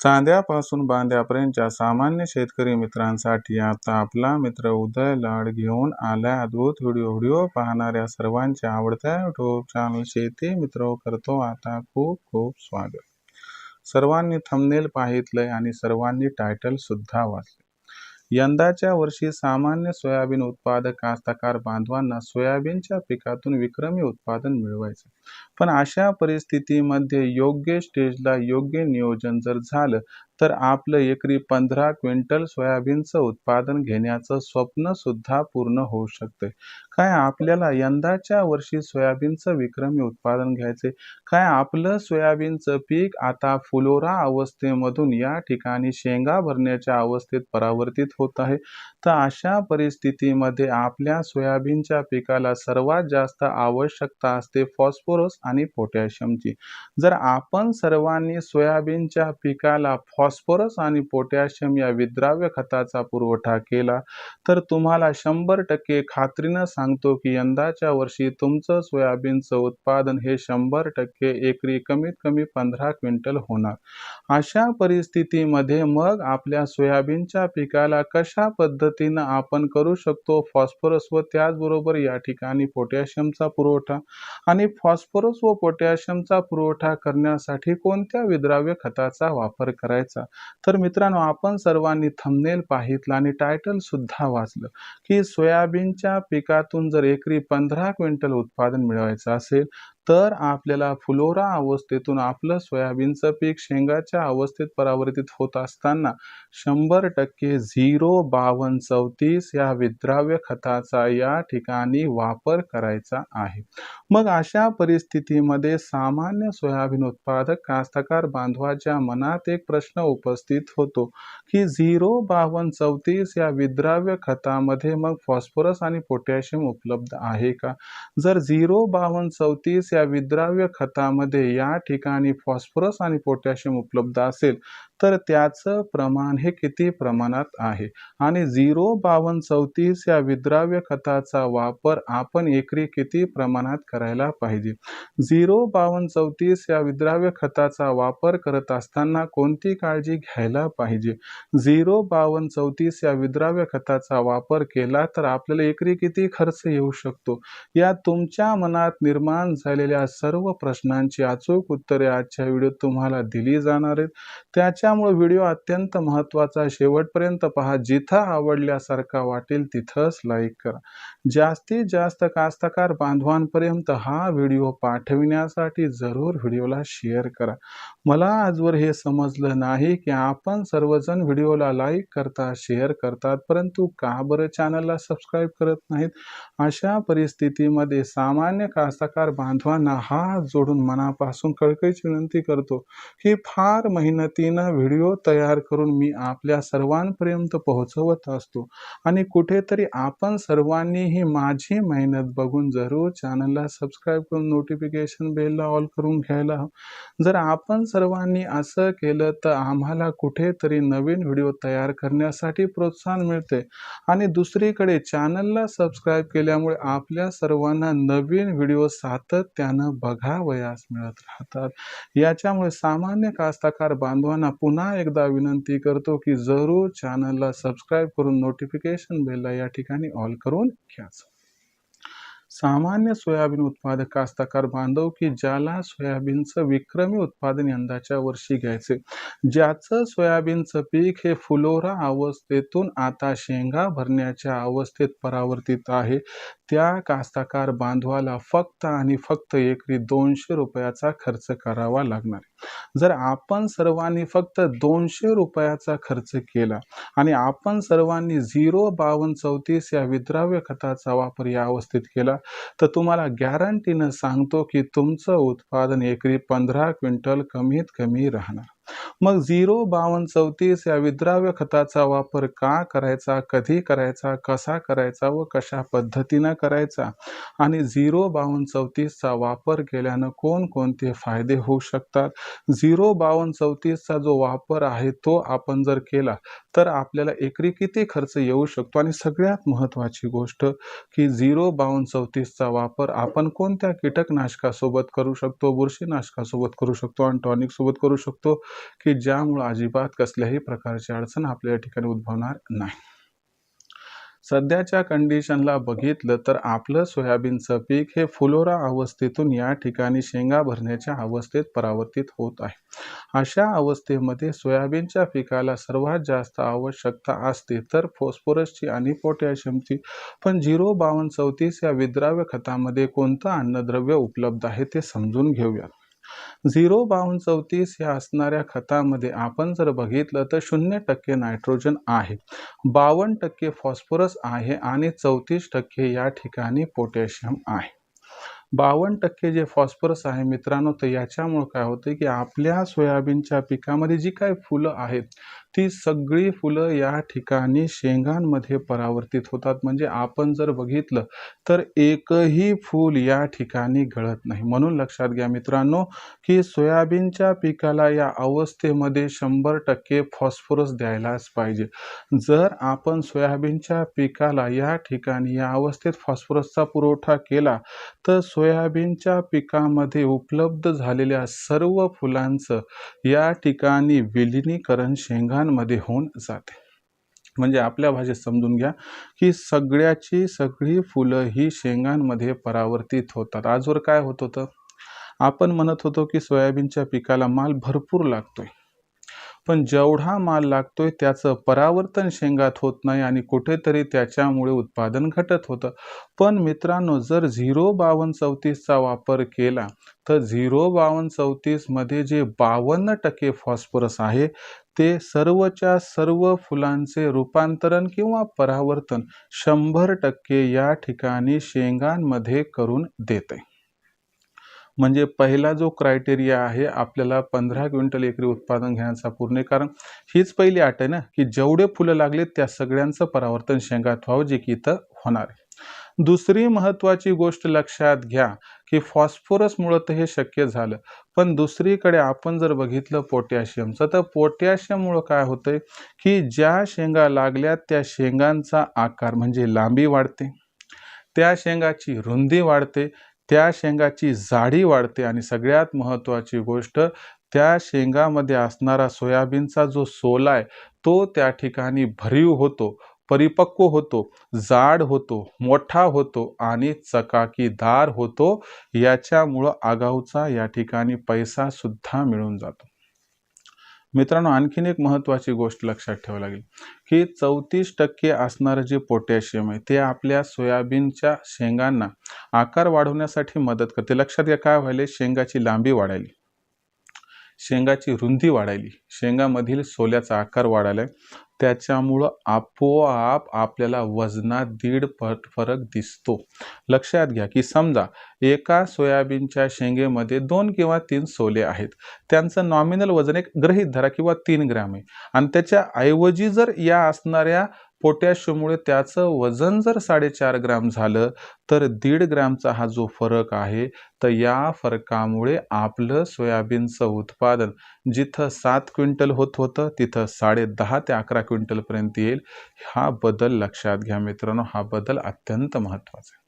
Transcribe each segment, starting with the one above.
चांद्यापासून बांद्यापर्यंतच्या सामान्य शेतकरी मित्रांसाठी आता आपला मित्र उदय लाड घेऊन आला अद्भुत व्हिडिओ. व्हिडिओ पाहणाऱ्या सर्वांच्या आवडत्या युट्यूब चॅनल शेती मित्र करतो. आता खूप खूप स्वागत. सर्वांनी थंबनेल पाहितलंय आणि सर्वांनी टायटल सुद्धा वाचले यंदाच्या वर्षी सामान्य सोयाबीन उत्पादक कास्तकार बांधवांना सोयाबीनच्या पिकातून विक्रमी उत्पादन मिळवायचं. पण अशा परिस्थितीमध्ये योग्य स्टेजला योग्य नियोजन जर झालं तर आपलं एकरी पंधरा क्विंटल सोयाबीनचं उत्पादन घेण्याचं स्वप्न सुद्धा पूर्ण होऊ शकते. काय आपल्याला यंदाच्या वर्षी सोयाबीनचं विक्रमी उत्पादन घ्यायचे? काय आपलं सोयाबीनचं पीक आता फुलोरा अवस्थेमधून या ठिकाणी शेंगा भरण्याच्या अवस्थेत परावर्तित होत आहे? तर अशा परिस्थितीमध्ये आपल्या सोयाबीनच्या पिकाला सर्वात जास्त आवश्यकता असते फॉस्फोरस आणि पोटॅशियमची. जर आपण सर्वांनी सोयाबीनच्या पिकाला फॉस्फरस आणि पोटॅशियम या विद्राव्य खताचा पुरवठा केला. तर तुम्हाला शंभर टक्के खात्रीनं सांगतो की यंदाच्या वर्षी तुमचं सोयाबीनचं उत्पादन हे शंभर टक्के एकरी कमीत कमी पंधरा क्विंटल होणार. अशा परिस्थितीमध्ये मग आपल्या सोयाबीनच्या पिकाला कशा पद्धतीनं आपण करू शकतो फॉस्फरस व त्याचबरोबर या ठिकाणी पोटॅशियमचा पुरवठा? आणि फॉस्फरस व पोटॅशियमचा पुरवठा करण्यासाठी कोणत्या विद्राव्य खताचा वापर करायचा? तर मित्रांनो आपण सर्वांनी थंबनेल पाहितलं आणि टायटल सुद्धा वाचलं की सोयाबीनच्या पिकातून जर एकरी पंधरा क्विंटल उत्पादन मिळवायचं असेल तर आपल्याला फुलोरा अवस्थेतून आपलं सोयाबीनचं पीक शेंगाच्या अवस्थेत परावर्तित होत असताना शंभर टक्के झिरो बावन्न चौतीस या विद्राव्य खताचा या ठिकाणी वापर करायचा आहे. मग अशा परिस्थितीमध्ये सामान्य सोयाबीन उत्पादक कास्तकार बांधवाच्या मनात एक प्रश्न उपस्थित होतो की झिरो बावन्न चौतीस या विद्राव्य खतामध्ये मग फॉस्फरस आणि पोटॅशियम उपलब्ध आहे का? जर झिरो बावन्न चौतीस या विद्राव्य खतामध्ये या ठिकाणी फॉस्फरस आणि पोटॅशियम उपलब्ध असेल तर त्याचं प्रमाण हे किती प्रमाणात आहे? आणि झिरो बावन्न चौतीस या विद्राव्य खताचा वापर आपण एकरी किती प्रमाणात करायला पाहिजे? झिरो बावन्न चौतीस या विद्राव्य खताचा वापर करत असताना कोणती काळजी घ्यायला पाहिजे? झिरो बावन्न चौतीस या विद्राव्य खताचा वापर केला तर आपल्याला एकरी किती खर्च येऊ शकतो? या तुमच्या मनात निर्माण झालेल्या सर्व प्रश्नांची अचूक उत्तरे आजच्या व्हिडिओत तुम्हाला दिली जाणार आहेत. त्याच्यामुळे व्हिडिओ अत्यंत महत्त्वाचा शेवटपर्यंत पहा जिथं आवडल्यासारखा वाटेल तिथंच लाईक करा. जास्तीत जास्त कास्तकार बांधवांपर्यंत हा व्हिडिओ पाठविण्यासाठी जरूर व्हिडिओला शेअर करा. मला आजवर हे समजलं नाही की आपण सर्वजण व्हिडिओला लाईक करता शेअर करतात परंतु का बरं चॅनलला सबस्क्राईब करत नाहीत? अशा परिस्थितीमध्ये सामान्य कास्तकार बांधवांना हात जोडून मनापासून कळकळीची विनंती करतो की फार मेहनतीनं व्हिडिओ तयार करून मी आपल्या सर्वांपर्यंत पोहोचवत असतो आणि कुठेतरी आपण सर्वांनीही माझी मेहनत बघून जरूर चॅनलला सबस्क्राईब करून नोटिफिकेशन बेलला ऑल करून घ्यायला जर आपण सर्वांनी असं केलं तर आम्हाला कुठेतरी नवीन व्हिडिओ तयार करण्यासाठी प्रोत्साहन मिळते आणि दुसरीकडे चॅनलला सबस्क्राईब केल्यामुळे आपल्या सर्वांना नवीन व्हिडिओ सातत्य सातत्यानं बघावयास मिळत राहतात. याच्यामुळे सामान्य कास्तकार बांधवांना पुन्हा एकदा विनंती करतो की जरूर चॅनलला सबस्क्राईब करून नोटिफिकेशन बेलला या ठिकाणी ऑल करून घ्याच सामान्य सोयाबीन उत्पादक कास्तकार बांधव की ज्याला सोयाबीनचं विक्रमी उत्पादन यंदाच्या वर्षी घ्यायचे ज्याचं सोयाबीनचं पीक हे फुलोरा अवस्थेतून आता शेंगा भरण्याच्या अवस्थेत परावर्तित आहे. त्या कास्तकार बांधवाला फक्त आणि फक्त एकरी दोनशे रुपयाचा खर्च करावा लागणार जर आपण सर्वांनी फक्त दोनशे रुपयाचा खर्च केला आणि आपण सर्वांनी झिरो बावन्न चौतीस या विद्राव्य खताचा वापर या अवस्थेत केला तर तुम्हाला गॅरंटीनं सांगतो की तुमचं उत्पादन एकरी पंधरा क्विंटल कमीत कमी राहणार. मग झिरो बावन्न चौतीस या विद्राव्य खताचा वापर का करायचा कधी करायचा कसा करायचा व कशा पद्धतीनं करायचा? आणि झिरो बावन्न चौतीसचा वापर केल्यानं कोणकोणते फायदे होऊ शकतात? झिरो बावन्न चौतीसचा जो वापर आहे तो आपण जर केला तर आपल्याला एकरी किती खर्च येऊ शकतो? आणि सगळ्यात महत्त्वाची गोष्ट की झिरो बावन्न चौतीसचा वापर आपण कोणत्या कीटकनाशकासोबत करू शकतो? बुरशीनाशकासोबत करू शकतो? आणि टॉनिकसोबत करू शकतो? की की ज्यामुळं अजिबात कसल्याही प्रकारची अडचण आपल्या ठिकाणी उद्भवणार नाही. सध्याच्या कंडिशनला बघितलं तर आपलं सोयाबीनचं पीक हे फुलोरा अवस्थेतून या ठिकाणी शेंगा भरण्याच्या अवस्थेत परावर्तित होत आहे. अशा अवस्थेमध्ये सोयाबीनच्या पिकाला सर्वात जास्त आवश्यकता असते तर फॉस्फोरसची आणि पोटॅशियमची. पण झिरो बावन्न चौतीस या विद्राव्य खतामध्ये कोणतं अन्नद्रव्य उपलब्ध आहे ते समजून घेऊया झिरो बावन्न चौतीस या असणाऱ्या खतामध्ये आपण जर बघितलं तर शून्य टक्के नायट्रोजन आहे. बावन्न टक्के फॉस्फरस आहे आणि चौतीस टक्के या ठिकाणी पोटॅशियम आहे. बावन्न टक्के जे फॉस्फरस आहे मित्रांनो तर याच्यामुळं काय होतं की आपल्या सोयाबीनच्या पिकामध्ये जी काही फुलं आहेत ती सगळी फुलं या ठिकाणी शेंगांमध्ये परावर्तित होतात. म्हणजे आपण जर बघितलं तर एकही फूल या ठिकाणी गळत नाही. म्हणून लक्षात घ्या मित्रांनो की सोयाबीनच्या पिकाला या अवस्थेमध्ये शंभर टक्के फॉस्फरस द्यायलाच पाहिजे. जर आपण सोयाबीनच्या पिकाला या ठिकाणी या अवस्थेत फॉस्फरसचा पुरवठा केला तर सोयाबीनच्या पिकामध्ये उपलब्ध झालेल्या सर्व फुलांचं या ठिकाणी विलिनीकरण शेंगा मध्ये होऊन जाते. म्हणजे आपल्या भाषेत समजून घ्या की सगळ्याची सगळी फुलं ही शेंगांमध्ये परावर्तित होतात. आजवर काय होत होतं? आपण म्हणत होतो की सोयाबीनच्या पिकाला माल भरपूर लागतोय. पण जेवढा माल लागतोय त्याचं परावर्तन शेंगात होत नाही आणि कुठेतरी त्याच्यामुळे उत्पादन घटत होतं. पण मित्रांनो जर झिरो बावन्न चौतीसचा वापर केला तर झिरो बावन्न चौतीसमध्ये जे बावन्न टक्के फॉस्फरस आहे ते सर्वच्या सर्व फुलांचे रूपांतरण किंवा परावर्तन शंभर टक्के या ठिकाणी शेंगांमध्ये करून देते. म्हणजे पहिला जो क्रायटेरिया आहे आपल्याला पंधरा क्विंटल एकरी उत्पादन घेण्याचा पूर्ण कारण हीच पहिली अट आहे ना की जेवढे फुलं लागले त्या सगळ्यांचं परावर्तन शेंगात व्हावं जे की इथं होणार आहे. दुसरी महत्त्वाची गोष्ट लक्षात घ्या की फॉस्फरसमुळं तर हे शक्य झालं. पण दुसरीकडे आपण जर बघितलं पोटॅशियमचं तर पोटॅशियममुळं काय होतंय की ज्या शेंगा लागल्या त्या शेंगांचा आकार म्हणजे लांबी वाढते. त्या शेंगाची रुंदी वाढते त्या शेंगाची जाडी वाढते आणि सगळ्यात महत्त्वाची गोष्ट त्या शेंगामध्ये असणारा सोयाबीनचा जो सोला आहे तो त्या ठिकाणी भरीव होतो. परिपक्व होतो जाड होतो मोठा होतो आणि चकाकीदार होतो याच्यामुळं आगाऊचा या ठिकाणी पैसा सुद्धा मिळून जातो. मित्रांनो आणखीन एक महत्त्वाची गोष्ट लक्षात ठेवावी लागेल की चौतीस टक्के असणारं जे पोटॅशियम आहे ते आपल्या सोयाबीनच्या शेंगांना आकार वाढवण्यासाठी मदत करते. लक्षात घ्या काय व्हायले शेंगाची लांबी वाढायली. शेंगाची रुंदी वाढायली. शेंगामधील सोल्याचा आकार वाढायला त्याच्यामुळं आपोआप आपल्याला वजनात दीड पट फरक दिसतो. लक्षात घ्या की समजा एका सोयाबीनच्या शेंगेमध्ये दोन किंवा तीन सोले आहेत. त्यांचं नॉमिनल वजन एक गृहित धरा किंवा तीन ग्रॅम आहे. आणि त्याच्या ऐवजी जर या असणाऱ्या पोटॅशियममुळे त्याचं वजन जर साडेचार ग्राम झालं तर दीड ग्रॅमचा हा जो फरक आहे तर या फरकामुळे आपलं सोयाबीनचं उत्पादन जिथं सात क्विंटल होत होतं तिथं साडे दहा ते अकरा क्विंटलपर्यंत येईल. हा बदल लक्षात घ्या मित्रांनो हा बदल अत्यंत महत्त्वाचा आहे.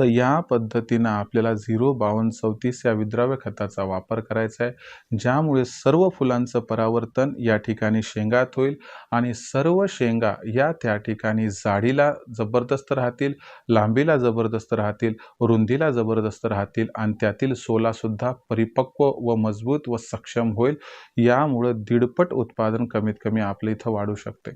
तर या पद्धतीनं आपल्याला झिरो बावन्न चौतीस या विद्राव्य खताचा वापर करायचा आहे ज्यामुळे सर्व फुलांचं परावर्तन या ठिकाणी शेंगात होईल आणि सर्व शेंगा या त्या ठिकाणी जाडीला जबरदस्त राहतील लांबीला जबरदस्त राहतील रुंदीला जबरदस्त राहतील आणि त्यातील सोलासुद्धा परिपक्व व मजबूत व सक्षम होईल. यामुळं दीडपट उत्पादन कमीत कमी आपल्या इथं वाढू शकते.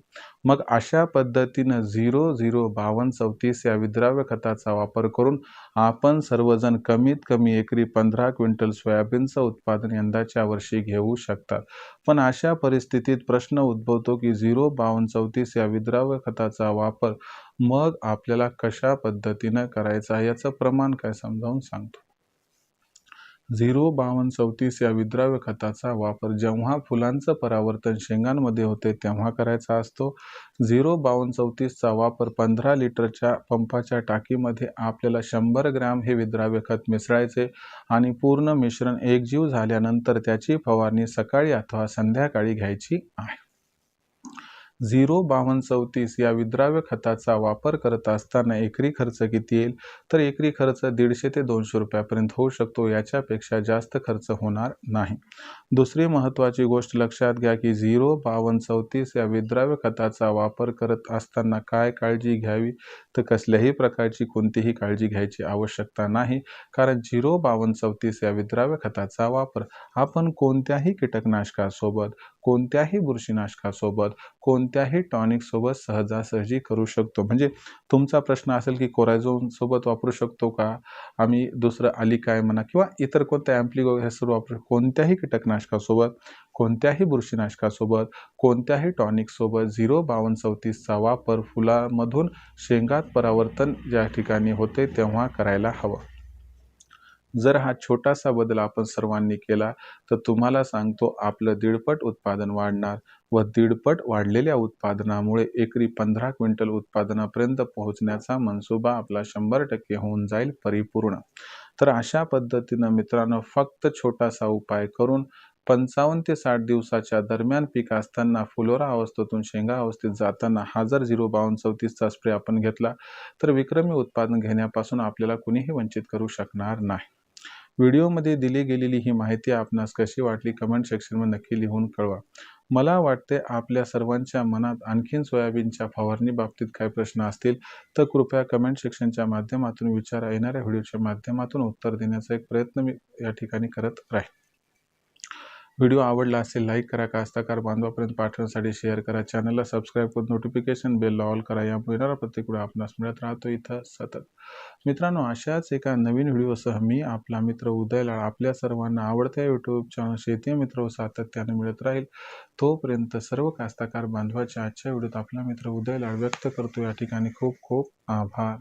मग अशा पद्धतीनं झिरो झिरो बावन्न चौतीस या विद्राव्य खताचा वापर करून करून आपण सर्वजण कमीत कमी एकरी पंधरा क्विंटल सोयाबीनचं उत्पादन यंदाच्या वर्षी घेऊ शकतात पण अशा परिस्थितीत प्रश्न उद्भवतो की झिरो बावन्न चौतीस या विद्राव्य खताचा वापर मग आपल्याला कशा पद्धतीनं करायचा याचं प्रमाण काय समजावून सांगतो. झिरो बावन्न चौतीस या विद्राव्य खताचा वापर जेव्हा फुलांचं परावर्तन शेंगांमध्ये होते तेव्हा करायचा असतो. झिरो बावन्न चौतीसचा वापर पंधरा लिटरच्या पंपाच्या टाकीमध्ये आपल्याला शंभर ग्रॅम हे विद्राव्य खत मिसळायचे आणि पूर्ण मिश्रण एकजीव झाल्यानंतर त्याची फवारणी सकाळी अथवा संध्याकाळी घ्यायची आहे. झिरो बावन्न चौतीस या विद्राव्य खताचा वापर करत असताना एकरी खर्च किती येईल? तर एकरी खर्च दीडशे ते दोनशे रुपयापर्यंत होऊ शकतो याच्यापेक्षा जास्त खर्च होणार नाही. दुसरी महत्त्वाची गोष्ट लक्षात घ्या की झिरो बावन्न चौतीस या विद्राव्य खताचा वापर करत असताना काय काळजी घ्यावी? तर कसल्याही प्रकारची कोणतीही काळजी घ्यायची आवश्यकता नाही कारण झिरो बावन्न चौतीस या विद्राव्य खताचा वापर आपण कोणत्याही कीटकनाशकासोबत कोणत्याही बुरशीनाशकासोबत कोण कोणत्याही टॉनिकसोबत सहजासहजी करू शकतो. म्हणजे तुमचा प्रश्न असेल की कोरायझोनसोबत वापरू शकतो का? आम्ही दुसरं आलिकाय म्हणा किंवा इतर कोणत्या ॲम्प्लिगो हे सर्व वापरू कोणत्याही कीटकनाशकासोबत कोणत्याही बुरशीनाशकासोबत कोणत्याही टॉनिकसोबत झिरो बावन्न चौतीसचा वापर फुलामधून शेंगात परावर्तन ज्या ठिकाणी होते तेव्हा करायला हवं. जर हा छोटासा बदल आपण सर्वांनी केला तर तुम्हाला सांगतो आपलं दीडपट उत्पादन वाढणार. व दीडपट वाढलेल्या उत्पादनामुळे एकरी पंधरा क्विंटल उत्पादनापर्यंत पोहोचण्याचा मनसुबा आपला शंभर टक्के होऊन जाईल परिपूर्ण. तर अशा पद्धतीनं मित्रांनो फक्त छोटासा उपाय करून पंचावन्न ते साठ दिवसाच्या दरम्यान पीक असताना फुलोरा अवस्थेतून शेंगा अवस्थेत जाताना हा जर झिरो बावन्न चौतीसचा स्प्रे आपण घेतला तर विक्रमी उत्पादन घेण्यापासून आपल्याला कुणीही वंचित करू शकणार नाही. व्हिडिओमध्ये दिली गेलेली ही माहिती आपणास कशी वाटली कमेंट सेक्शनमध्ये नक्की लिहून कळवा. मला वाटते आपल्या सर्वांच्या मनात आणखीन सोयाबीनच्या फवारणी बाबतीत काही प्रश्न असतील तर कृपया कमेंट सेक्शनच्या माध्यमातून विचारा. येणाऱ्या व्हिडिओच्या माध्यमातून उत्तर देण्याचा एक प्रयत्न मी या ठिकाणी करत राहील व्हिडिओ आवडला असेल लाईक करा कास्ताकार बांधवापर्यंत पाठवण्यासाठी शेअर करा. चॅनलला सबस्क्राईब करून नोटिफिकेशन बेल ऑल करा. या येणारा प्रत्येक व्हिडिओ आपणास मिळत राहतो इथं सतत. मित्रांनो अशाच एका नवीन व्हिडिओसह मी आपला मित्र उदयलाळ आपल्या सर्वांना आवडत्या यूट्यूब चॅनल शेती मित्र सातत्याने मिळत राहील. तोपर्यंत सर्व कास्ताकार बांधवाच्या आजच्या व्हिडिओत आपला मित्र उदयलाळ व्यक्त करतो. या ठिकाणी खूप खूप आभार.